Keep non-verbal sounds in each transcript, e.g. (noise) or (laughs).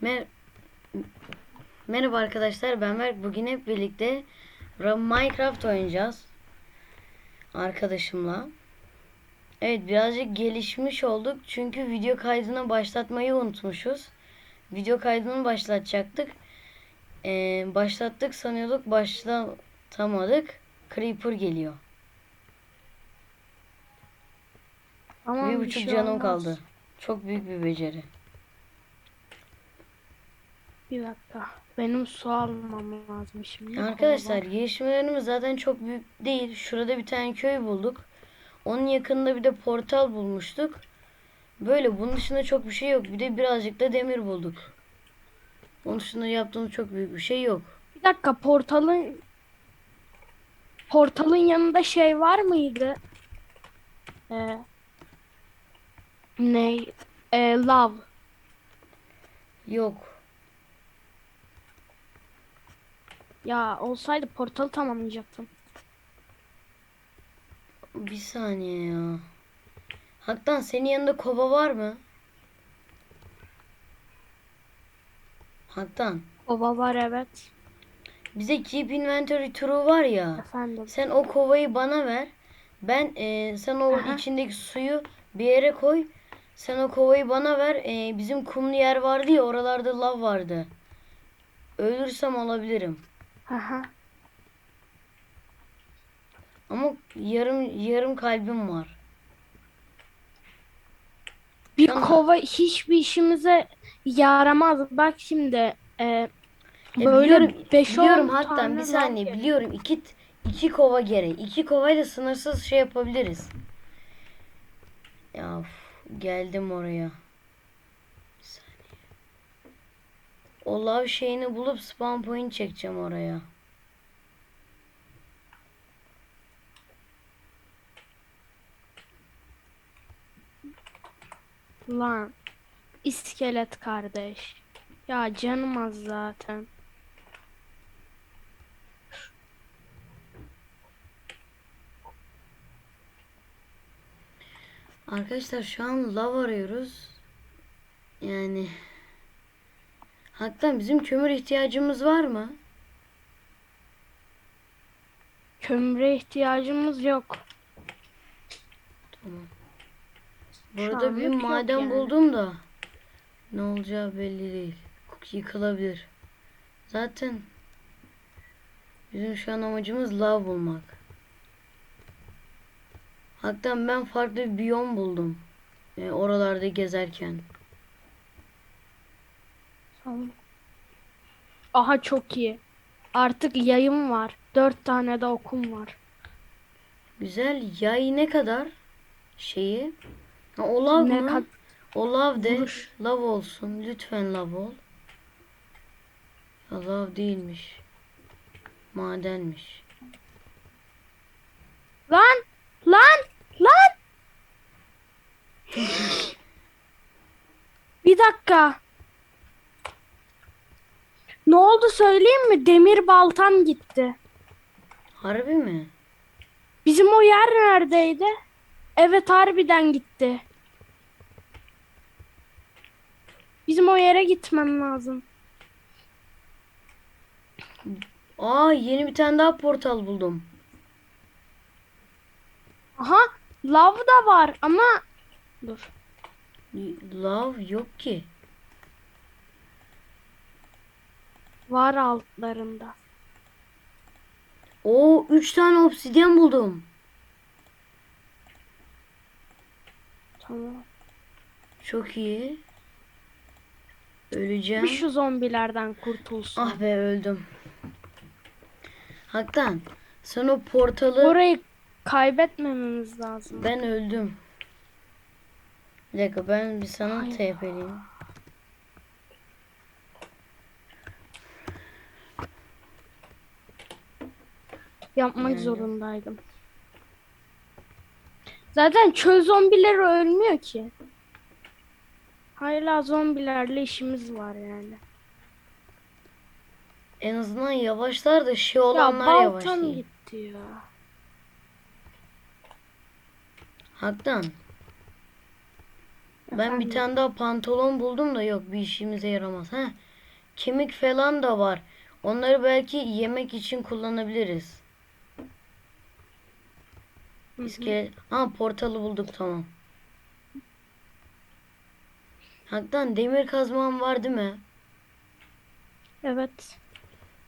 Mer Merhaba arkadaşlar ben Berk. Bugün hep birlikte Ra- Minecraft oynayacağız. Arkadaşımla. Evet birazcık gelişmiş olduk. Çünkü video kaydını başlatmayı unutmuşuz. Video kaydını başlatacaktık. Ee, başlattık sanıyorduk başlatamadık. Creeper geliyor. Aman bir bir buçuk şey canım olmaz. kaldı. Çok büyük bir beceri. Bir dakika. Benim su almam lazım şimdi. Arkadaşlar gelişmelerimiz zaten çok büyük değil. Şurada bir tane köy bulduk. Onun yakınında bir de portal bulmuştuk. Böyle bunun dışında çok bir şey yok. Bir de birazcık da demir bulduk. Onun dışında yaptığımız çok büyük bir şey yok. Bir dakika portalın portalın yanında şey var mıydı? Ee, ne? Ee, lav. Yok. Ya olsaydı portalı tamamlayacaktım. Bir saniye ya. Haktan senin yanında kova var mı? Haktan. Kova var evet. Bize keep inventory true var ya. Efendim. Sen o kovayı bana ver. Ben e, sen o Aha. içindeki suyu bir yere koy. Sen o kovayı bana ver. E, bizim kumlu yer vardı ya oralarda lav vardı. Ölürsem alabilirim. Aha. Ama yarım yarım kalbim var. Bir Tamam. kova hiçbir işimize yaramaz. Bak şimdi e, E, böyle biliyorum, 5 biliyorum hatta bir saniye biliyorum iki iki kova gerek. İki kovayla sınırsız şey yapabiliriz. Ya uf, geldim oraya. Bir saniye. O lav şeyini bulup spawn point çekeceğim oraya. Lan iskelet kardeş. Ya canım az zaten. Arkadaşlar şu an lav arıyoruz. Yani Hakikaten bizim kömür ihtiyacımız var mı? Kömüre ihtiyacımız yok. Tamam. Burada bir maden yani. buldum da ne olacağı belli değil. Yıkılabilir. Zaten bizim şu an amacımız lav bulmak. Hatta ben farklı bir biyom buldum. e, oralarda gezerken. Tamam. Aha çok iyi. Artık yayım var. Dört tane de okum var. Güzel. Yay ne kadar? Şeyi. Ha, o lav Ne mı? kad- O lav de. Vuruş. Lav olsun. Lütfen lav ol. Ya, lav değilmiş. Madenmiş. Lan! Lan! Lan! (laughs) Bir dakika. Ne oldu söyleyeyim mi? Demir baltam gitti. Harbi mi? Bizim o yer neredeydi? Evet harbiden gitti. Bizim o yere gitmem lazım. Aa yeni bir tane daha portal buldum. Aha lav da var ama dur. Lav yok ki. Var altlarında. Oo 3 tane obsidyen buldum. Tamam. Çok iyi. Öleceğim. Bir şu zombilerden kurtulsun. Ah be öldüm. Haktan sen o portalı Orayı kaybetmememiz lazım. ben öldüm. Bir dakika ben bir sana Hayır. Yapmak Yani. zorundaydım. Zaten çöl zombileri ölmüyor ki. Hala zombilerle işimiz var yani. En azından yavaşlar da şey Ya olanlar baltam yavaşlayın. gitti ya. Haktan Ben bir Efendim? tane daha pantolon buldum da yok bir işimize yaramaz. Heh. Kemik falan da var. Onları belki yemek için kullanabiliriz. İskelet. Ha portalı bulduk tamam. Haktan demir kazmam var değil mi? Evet.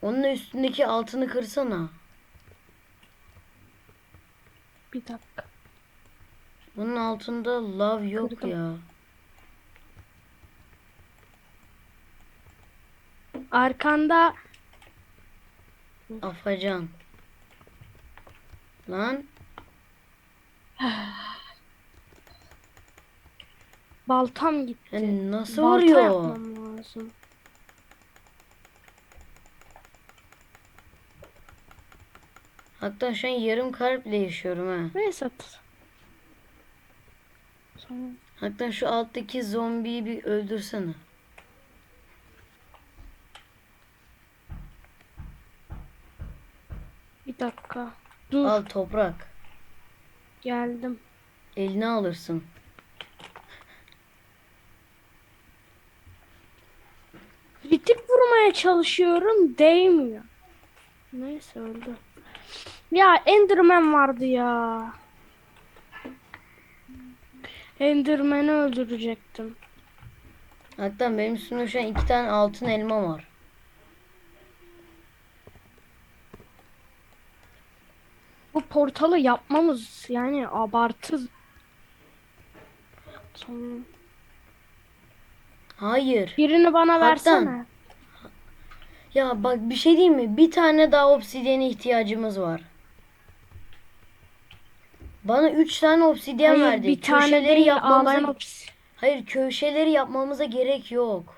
Onun üstündeki altını kırsana. Bir dakika. Bunun altında lav yok Kırdım. ya. Arkanda Afacan. Lan (sighs) baltam gitti. sen nasıl Balta vuruyor? yapmam lazım. Hatta şu an yarım kalple yaşıyorum ha. Neyse. Sonra Hatta şu alttaki zombiyi bir öldürsene. bir dakika. Dur Al toprak. Geldim. Eline alırsın. Bitik vurmaya çalışıyorum değmiyor. Neyse öldü. Ya Enderman vardı ya. Enderman'i öldürecektim. Hatta benim üstümde şu an iki tane altın elma var. Bu portalı yapmamız yani abartı. Tamam. Hayır. Birini bana Haktan. versene. Ya bak bir şey diyeyim mi? Bir tane daha obsidiyene ihtiyacımız var. Bana üç tane obsidyen Hayır verdi. bir tane Köşeleri değil yapmamıza... ağlayan. Hayır köşeleri yapmamıza gerek yok.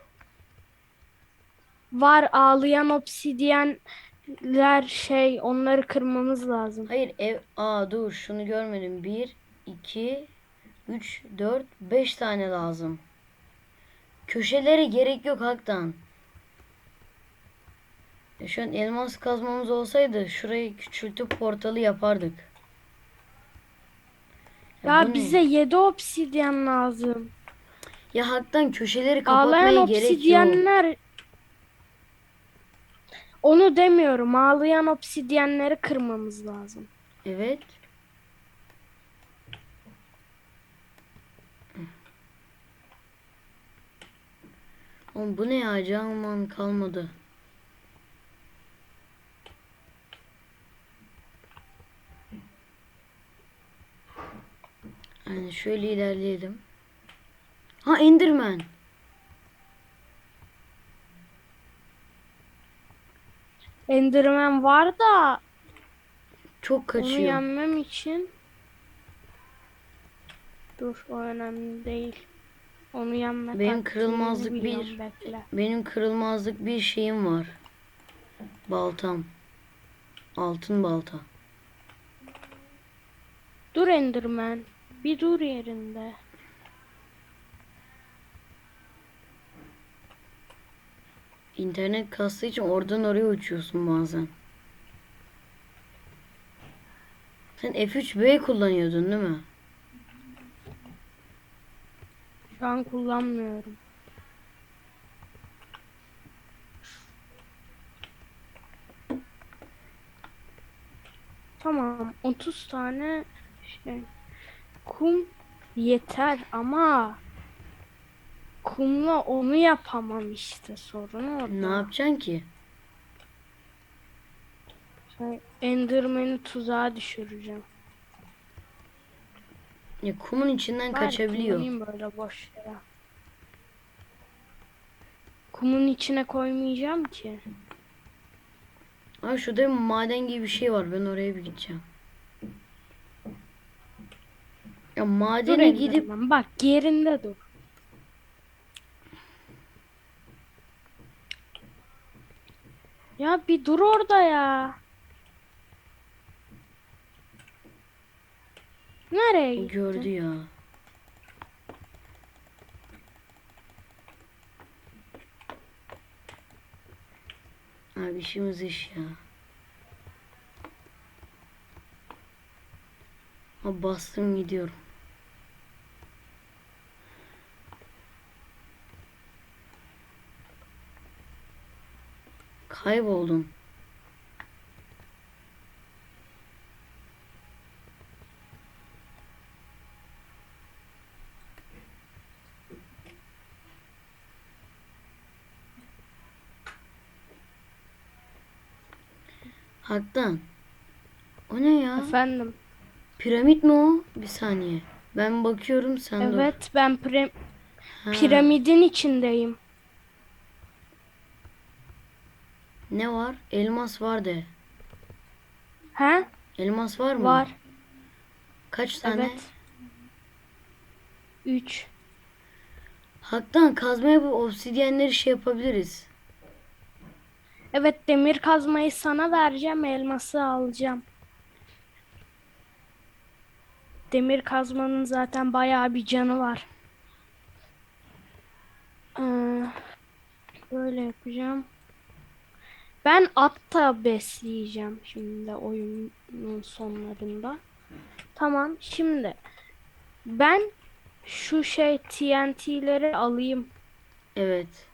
Var ağlayan obsidyenler şey onları kırmamız lazım. Hayır ev... Aa dur şunu görmedim. Bir, iki, üç, dört, beş tane lazım. Köşelere gerek yok haktan. E şu an elmas kazmamız olsaydı şurayı küçültüp portalı yapardık. Ya ne? bize 7 obsidyen lazım. Ya haktan köşeleri kapatmaya Ağlayan gerek yok. obsidyenler onu demiyorum. Ağlayan obsidyenleri kırmamız lazım. Evet. Oğlum bu ne ya? Canman kalmadı. Yani şöyle ilerleyelim. Ha Enderman. Enderman var da Çok onu kaçıyor. yenmem için Dur o önemli değil. Onu yenme Benim kırılmazlık bir- bekle. Benim kırılmazlık bir şeyim var. Baltam. Altın balta. Dur Enderman. Bir dur yerinde. İnternet kastığı için oradan oraya uçuyorsun bazen. Sen F3B kullanıyordun değil mi? Şu an kullanmıyorum. Tamam 30 tane şey kum yeter ama kumla onu yapamam işte sorun orada. Ne yapacaksın ki? Şey, Enderman'i tuzağa düşüreceğim. Ya kumun içinden Bari kaçabiliyor. koyayım böyle boş yere. Kumun içine koymayacağım ki. Ama şurada bir maden gibi bir şey var. Ben oraya bir gideceğim. Ya Dur madene gidip Enderman bak yerinde dur. Ya bir dur orada ya. Nereye gitti? gördü ya. Abi işimiz iş ya. Ha bastım gidiyorum. Kayboldum. Haktan. O ne ya? Efendim. Piramit mi o? Bir saniye. Ben bakıyorum sen dur. Evet ben pre- Ha, piramidin içindeyim. Ne var? Elmas var de. He? Elmas var mı? Var. Kaç tane? Evet. 3. Haktan kazmaya bu obsidyenleri şey yapabiliriz. Evet demir kazmayı sana vereceğim, elması alacağım. Demir kazmanın zaten bayağı bir canı var. Ee, böyle yapacağım. Ben at da besleyeceğim şimdi oyunun sonlarında. Tamam şimdi ben şu şey TNT'leri alayım. Evet.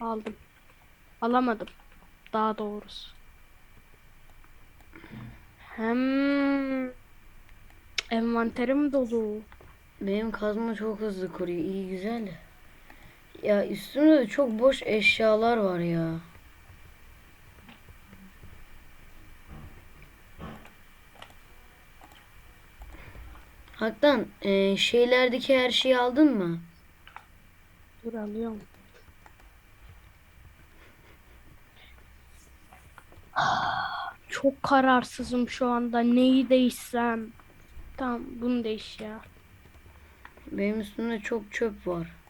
Aldım. Alamadım. Daha doğrusu. Hem envanterim dolu. Benim kazma çok hızlı kuruyor. İyi güzel. Ya üstümde de çok boş eşyalar var ya. Haktan e, şeylerdeki her şeyi aldın mı? Dur alıyorum. Çok kararsızım şu anda. Neyi değişsem? Tamam bunu değiş ya. Benim üstümde çok çöp var.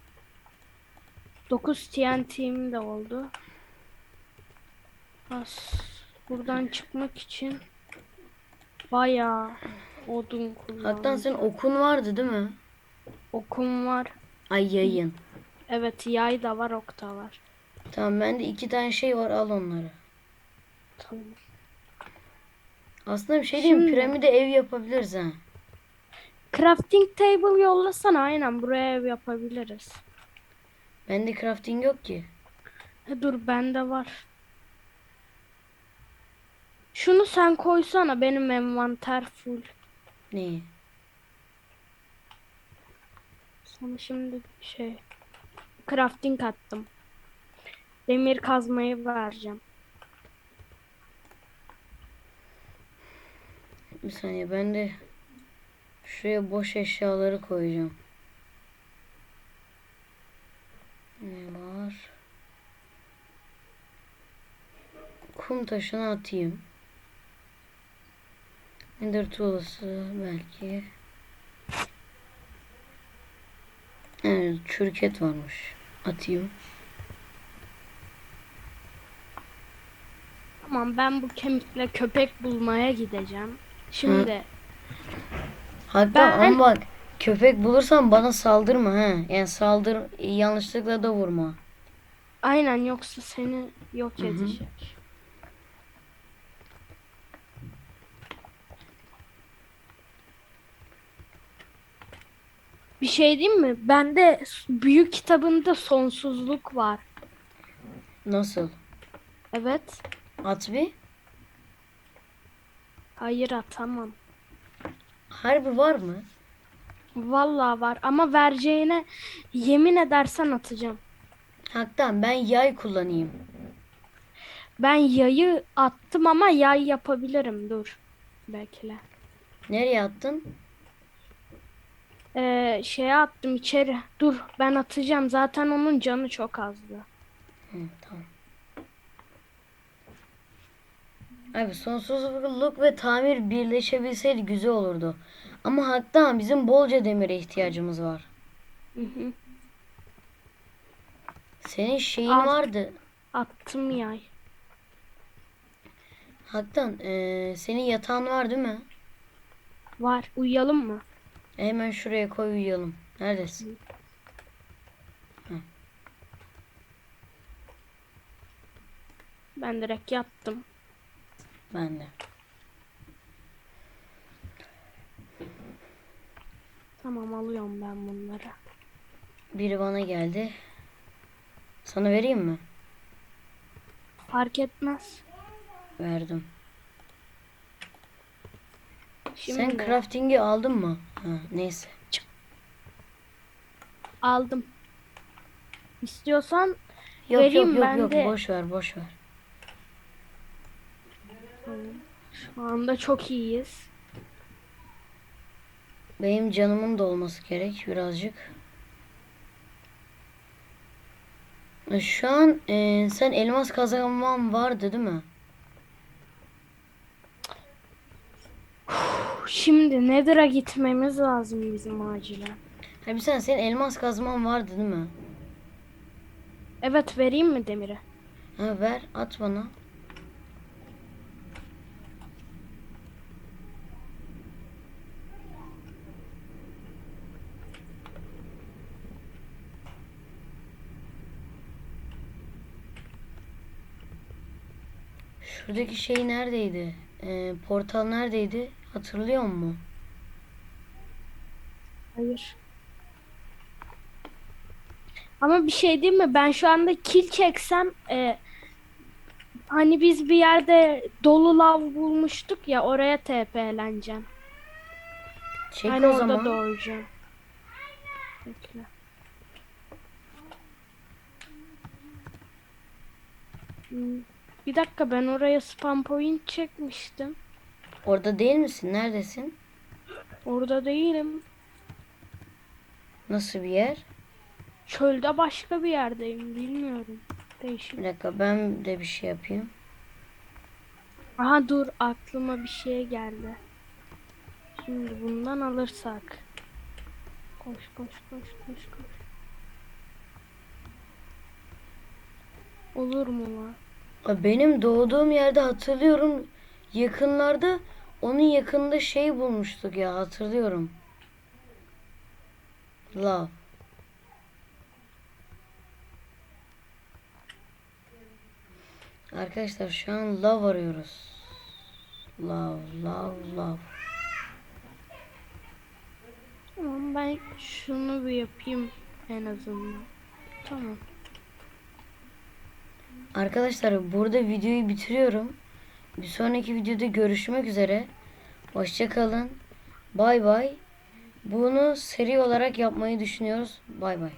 9 TNT'm de oldu. As buradan çıkmak için bayağı odun kullandım. Haktan senin okun vardı değil mi? Okum var. Ay yayın. Evet yay da var ok da var. Tamam bende iki tane şey var al onları. Tamam. Aslında bir şey diyeyim? Şimdi- Piramide ev yapabiliriz ha. Crafting table yollasana aynen buraya ev yapabiliriz. Bende crafting yok ki. He, dur bende var. Şunu sen koysana benim envanter full. Neyi? Sana şimdi şey crafting attım. Demir kazmayı vereceğim. Bir saniye ben de şuraya boş eşyaları koyacağım. Ne var? Kum taşını atayım. Ender tuğlası belki. Evet, çürüket varmış. Atayım. Tamam ben bu kemikle köpek bulmaya gideceğim. Şimdi Hatta Ben- ama bak köpek bulursan bana saldırma ha. Yani saldır yanlışlıkla da vurma. aynen yoksa seni yok edecek. Bir şey diyeyim mi? Bende büyük kitabında sonsuzluk var. Nasıl? Evet. At bir. Hayır atamam. Harbi var mı? Vallahi var ama vereceğine yemin edersen atacağım. Haktan ben yay kullanayım. Ben yayı attım ama yay yapabilirim. Dur. Bekle. Nereye attın? Ee, şeye attım içeri. Dur ben atacağım. Zaten onun canı çok azdı. Hı, tamam. Abi sonsuzluk ve tamir birleşebilseydi güzel olurdu. Ama haktan bizim bolca demire ihtiyacımız var. Hı hı. Senin şeyin Al. vardı. Attım yay. Haktan eee, senin yatağın var değil mi? Var. Uyuyalım mı? Hemen şuraya koy uyuyalım. Neredesin? Ben direkt yattım. Ben de. Tamam alıyorum ben bunları. Biri bana geldi. Sana vereyim mi? Fark etmez. Verdim. Şimdi Sen crafting'i aldın mı? Ha, neyse. aldım. İstiyorsan Yok Vereyim yok yok ben yok de. boş ver boş ver. şu anda çok iyiyiz. Benim canımın da olması gerek birazcık. E, Şu an e, sen elmas kazanman vardı değil mi? Şimdi Nether'a gitmemiz lazım bizim acilen. Ha bir sen senin elmas kazman vardı değil mi? Evet vereyim mi demiri? Ha ver at bana. Şuradaki şey neredeydi? Ee, portal neredeydi? Hatırlıyor musun? Hayır. Ama bir şey diyeyim mi? Ben şu anda kill çeksem e, hani biz bir yerde dolu lav bulmuştuk ya oraya TP'leneceğim. Çek hani o orada zaman. doğacağım. Bekle. Hmm, Bir dakika ben oraya spam point çekmiştim. Orada değil misin? Neredesin? Orada değilim. Nasıl bir yer? Çölde başka bir yerdeyim. Bilmiyorum. Değişik. Bir dakika ben de bir şey yapayım. Aha dur aklıma bir şey geldi. Şimdi bundan alırsak. Koş koş koş koş koş. Olur mu lan? Benim doğduğum yerde hatırlıyorum. Yakınlarda onun yakında şey bulmuştuk ya hatırlıyorum. Lav. Arkadaşlar şu an lav arıyoruz. Lav, lav, lav. Ben şunu bir yapayım en azından. Tamam. Arkadaşlar burada videoyu bitiriyorum. Bir sonraki videoda görüşmek üzere. Hoşça kalın. Bay bay. Bunu seri olarak yapmayı düşünüyoruz. Bay bay.